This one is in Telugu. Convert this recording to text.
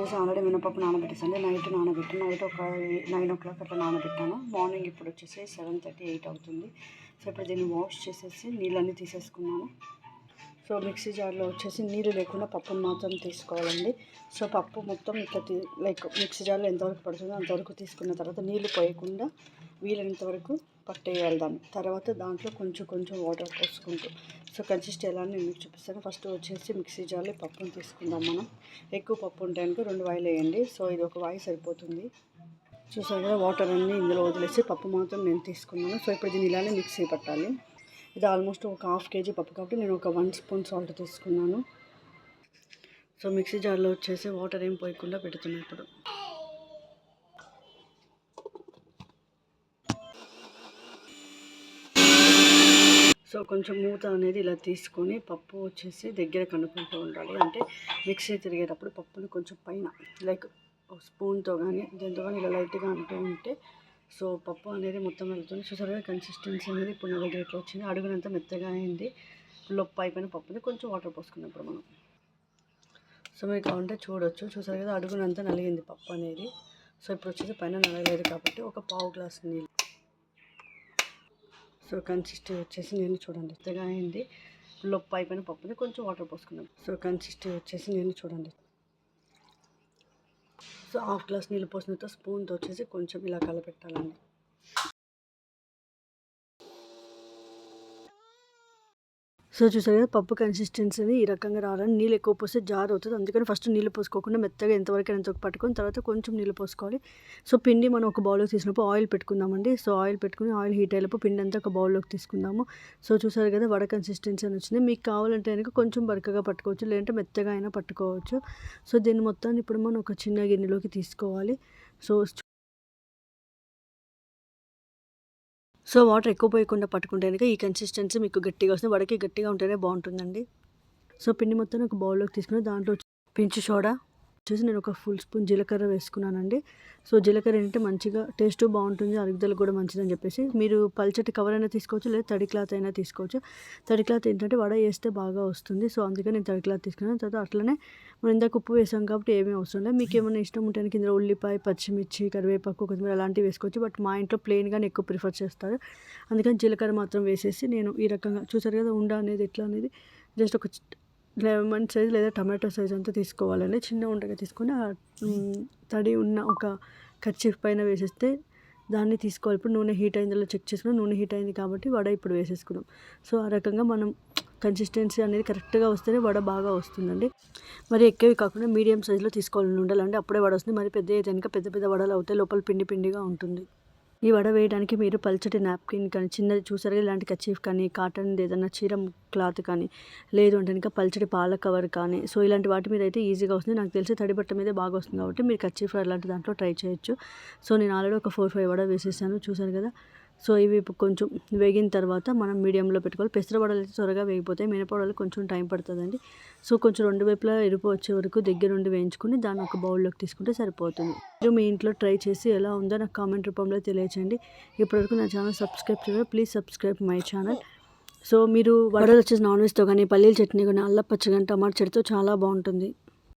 రోజు ఆల్రెడీ మినపప్పు నానబెట్టేసండి. నైట్ నానబెట్టాను నైట్ ఒక నైన్ ఓ క్లాక్ అట్లా నానబెట్టాను. మార్నింగ్ ఇప్పుడు వచ్చేసి సెవెన్ థర్టీ ఎయిట్ అవుతుంది. సో ఇప్పుడు దీన్ని వాష్ చేసేసి నీళ్ళన్నీ తీసేసుకున్నాను. సో మిక్సీ జార్లో వచ్చేసి నీళ్ళు లేకుండా పప్పును మాత్రం తీసుకోవాలండి. సో పప్పు మొత్తం ఇట్లా లైక్ మిక్సీ జార్లో ఎంతవరకు పడుతుందో అంతవరకు తీసుకున్న తర్వాత నీళ్ళు పోయకుండా వీలైనంత వరకు పట్టేయాలి దాన్ని. తర్వాత దాంట్లో కొంచెం కొంచెం వాటర్ పోసుకుంటూ సో కన్సిస్ట్ ఎలా నేను మీకు చూపిస్తాను. ఫస్ట్ వచ్చేసి మిక్సీ జార్లో పప్పును తీసుకుందాం మనం. ఎక్కువ పప్పు ఉంటే కనుక రెండు వాయిలు వేయండి. సో ఇది ఒక వాయి సరిపోతుంది. చూసారు కదా వాటర్ అన్నీ ఇందులో వదిలేసి పప్పు మాత్రం నేను తీసుకున్నాను. సో ఇప్పుడు దీన్ని ఇలానే మిక్సీ పట్టాలి. ఇది ఆల్మోస్ట్ ఒక హాఫ్ కేజీ పప్పు కాబట్టి నేను ఒక వన్ స్పూన్ సాల్ట్ తీసుకున్నాను. సో మిక్సీ జార్లో వచ్చేసి వాటర్ ఏం పోయకుండా పెడుతున్నాను ఇప్పుడు. సో కొంచెం మూత అనేది ఇలా తీసుకొని పప్పు వచ్చేసి దగ్గర కనుక్కుంటూ ఉండాలి. అంటే మిక్సీ తిరిగేటప్పుడు పప్పుని కొంచెం పైన లైక్ స్పూన్తో కానీ దీంతో కానీ ఇలా లైట్గా అంటూ ఉంటే సో పప్పు అనేది మొత్తం వెళ్తుంది. చూసారుగా కన్సిస్టెన్సీ అనేది ఇప్పుడు నా దగ్గర ఇట్లా వచ్చింది. అడుగునంత మెత్తగా అయింది. లొప్ప అయిపోయిన పప్పుని కొంచెం వాటర్ పోసుకున్నప్పుడు మనం. సో మీకు కావాలంటే చూడొచ్చు. చూసారు కదా అడుగునంతా నలిగింది పప్పు అనేది. సో ఇప్పుడు వచ్చేసి పైన నలగలేదు కాబట్టి ఒక పావు గ్లాస్ నీళ్ళు. సో కన్సిస్టెన్సీ వచ్చేసి నేను చూడండి. మెత్తగా అయింది. లొప్ప అయిపోయిన పప్పుని కొంచెం వాటర్ పోసుకున్నాం. సో కన్సిస్టెన్సీ వచ్చేసి నేను చూడండి. హాఫ్ గ్లాస్ నీళ్ళు పోసిన తర్వాత స్పూన్తో వచ్చేసి కొంచెం ఇలా కలపెట్టాలండి. సో చూసారు కదా పప్పు కన్సిస్టెన్సీని ఈ రకంగా రావాలని నీళ్ళు ఎక్కువ పోస్తే జార్ అవుతుంది అందుకని ఫస్ట్ నీళ్ళు పోసుకోకుండా మెత్తగా ఎంతవరకు ఎంత పట్టుకొని తర్వాత కొంచెం నీళ్ళు పోసుకోవాలి. సో పిండి మనం ఒక బౌల్లోకి తీసినప్పుడు ఆయిల్ పెట్టుకుందామండి. సో ఆయిల్ పెట్టుకుని ఆయిల్ హీట్ అయినప్పుడు పిండి అంతా ఒక బౌల్లోకి తీసుకుందాము. సో చూసారు కదా వడ కన్సిస్టెన్సీ అని వచ్చింది. మీకు కావాలంటే కనుక కొంచెం బరకగా పట్టుకోవచ్చు లేదంటే మెత్తగా అయినా పట్టుకోవచ్చు. సో దీన్ని మొత్తాన్ని ఇప్పుడు మనం ఒక చిన్న గిన్నెలోకి తీసుకోవాలి. సో సో వాటర్ ఎక్కువ పోయకుండా పట్టుకుంటే కనుక ఈ కన్సిస్టెన్సీ మీకు గట్టిగా వస్తుంది. వడకి గట్టిగా ఉంటేనే బాగుంటుందండి. సో పిండి మొత్తం ఒక బౌల్లోకి తీసుకుని దాంట్లో పించు సోడా వచ్చేసి నేను ఒక ఫుల్ స్పూన్ జీలకర్ర వేసుకున్నానండి. సో జీలకర్ర ఏంటంటే మంచిగా టేస్ట్ బాగుంటుంది అరుగుదల కూడా మంచిదని చెప్పేసి. మీరు పల్చటి కవర్ అయినా తీసుకోవచ్చు లేదా తడి క్లాత్ అయినా తీసుకోవచ్చు. తడి క్లాత్ ఏంటంటే వడ వేస్తే బాగా వస్తుంది. సో అందుకని నేను తడి క్లాత్ తీసుకున్నాను. తర్వాత అట్లనే మనం ఇందాక ఉప్పు వేసాం కాబట్టి ఏమీ అవసరం లేదు. మీకు ఏమైనా ఇష్టం ఉంటే కింద ఉల్లిపాయ పచ్చిమిర్చి కరివేపాకు కొత్తిమీర అలాంటివి వేసుకోవచ్చు. బట్ మా ఇంట్లో ప్లెయిన్గానే ఎక్కువ ప్రిఫర్ చేస్తారు. అందుకని జీలకర్ర మాత్రం వేసేసి నేను ఈ రకంగా చూసారు కదా ఉండ అనేది ఎట్లా అనేది జస్ట్ ఒక లెమన్ సైజ్ లేదా టమాటో సైజ్ అంతా తీసుకోవాలండి చిన్న ఉండగా తీసుకొని ఆ తడి ఉన్న ఒక కర్చీఫ్ పైన వేసేస్తే దాన్ని తీసుకోవాలి. ఇప్పుడు నూనె హీట్ అయిందో చెక్ చేసుకున్నాం. నూనె హీట్ అయింది కాబట్టి వడ ఇప్పుడు వేసేసుకున్నాం. సో ఆ రకంగా మనం కన్సిస్టెన్సీ అనేది కరెక్ట్గా వస్తేనే వడ బాగా వస్తుందండి. మరి ఎక్కువవి కాకుండా మీడియం సైజులో తీసుకోవాలని ఉండాలండి. అప్పుడే వడ వస్తుంది. మరి పెద్ద అయితే కనుక పెద్ద పెద్ద వడలు అవుతాయి. లోపల పిండి పిండిగా ఉంటుంది. ఈ వడ వేయడానికి మీరు పల్చటి నాప్కిన్ కానీ చిన్నది చూసారు ఇలాంటి కచీఫ్ కానీ కాటన్ ఏదైనా చీర క్లాత్ కానీ లేదు అంటే ఇంకా పల్చటి పాల కవర్ కానీ సో ఇలాంటి వాటి మీద అయితే ఈజీగా వస్తుంది. నాకు తెలిసి తడి బట్ట మీద బాగా వస్తుంది కాబట్టి మీరు కచీఫ్ అలాంటి దాంట్లో ట్రై చేయొచ్చు. సో నేను ఆల్రెడీ ఒక ఫోర్ ఫైవ్ వడ వేసేసాను చూసారు కదా. సో ఇవి కొంచెం వేగిన తర్వాత మనం మీడియంలో పెట్టుకోవాలి. పెసరవడలు అయితే త్వరగా వేగిపోతాయి. మినపవడలు కొంచెం టైం పడుతుందండి. సో కొంచెం రెండు వైపులా ఎరుపు వచ్చే వరకు దగ్గర నుండి వేయించుకుని దాన్ని ఒక బౌల్లోకి తీసుకుంటే సరిపోతుంది. మీరు మీ ఇంట్లో ట్రై చేసి ఎలా ఉందో నాకు కామెంట్ రూపంలో తెలియచేయండి. ఇప్పటివరకు నా ఛానల్ సబ్స్క్రైబ్ చేయాలి please subscribe my channel. So మీరు వడలు వచ్చేసి నాన్ వెజ్తో కానీ పల్లీల చట్నీ కానీ అల్లపచ్చ కానీ టమాటా చెడితో చాలా బాగుంటుంది.